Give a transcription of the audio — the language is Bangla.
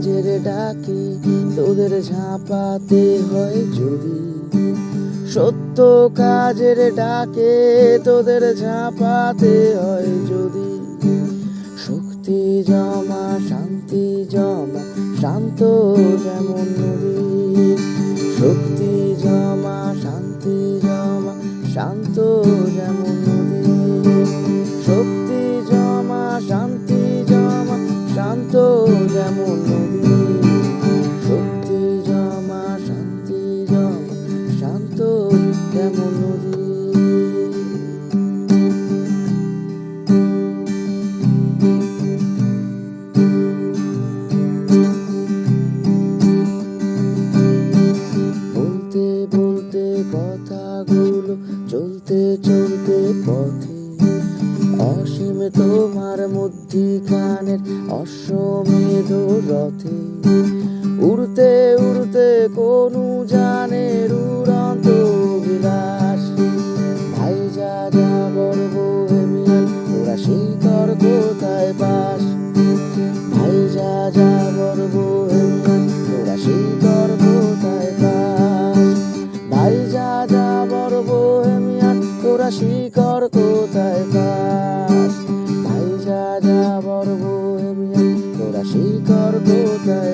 কাজের ডাকে তোদের ঝাঁপাতে হয় যদি। সত্য কাজের ডাকে তোদের ঝাঁপাতে হয় যদি। শক্তি জমা, শান্তি জমা, শান্ত যেমন নদী। শক্তি জমা, শান্তি জমা, শান্ত যেমন নদী। শক্তি জমা, শান্তি জমা, শান্ত যেমন নদী। শান্তি শান্ত নদী বলতে বলতে কথাগুলো চলতে চলতে পথে। অসীম তোমার মধ্যিখানের অশ্বমেধ রথে। উড়তে সেই কর কোথায় পাস? যা যা bohemian, তোরা সেই কর পাস? ভাই যা যা bohemian, তোরা শিকর কোথায় পাস? ভাই যা যা তোরা কোথায়